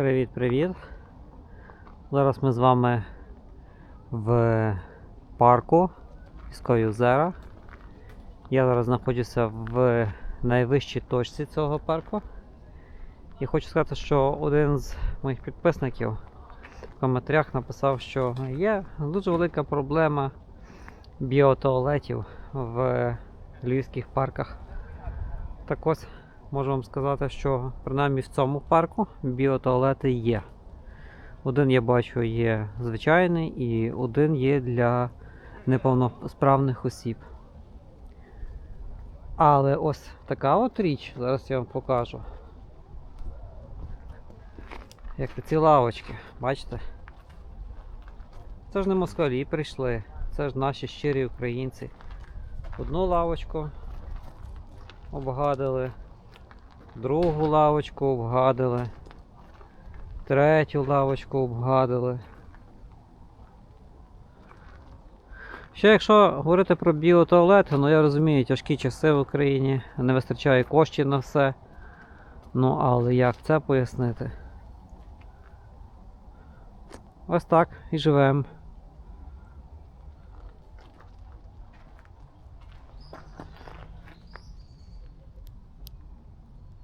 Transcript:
Привіт-привіт! Зараз ми з вами в парку Піскові озера. Я зараз знаходжуся в найвищій точці цього парку. І хочу сказати, що один з моїх підписників в коментарях написав, що є дуже велика проблема біотуалетів в львівських парках. Так ось можу вам сказати, що принаймні в цьому парку біотуалети є. Один я бачу є звичайний і один є для неповносправних осіб. Але ось така от річ, зараз я вам покажу. Як ці лавочки, бачите? Це ж не москалі прийшли, це ж наші щирі українці. Одну лавочку обгадили, другу лавочку обгадили, третю лавочку обгадили. Ще якщо говорити про біотуалети, ну я розумію, тяжкі часи в Україні, не вистачає коштів на все. Ну, але як це пояснити? Ось так і живемо.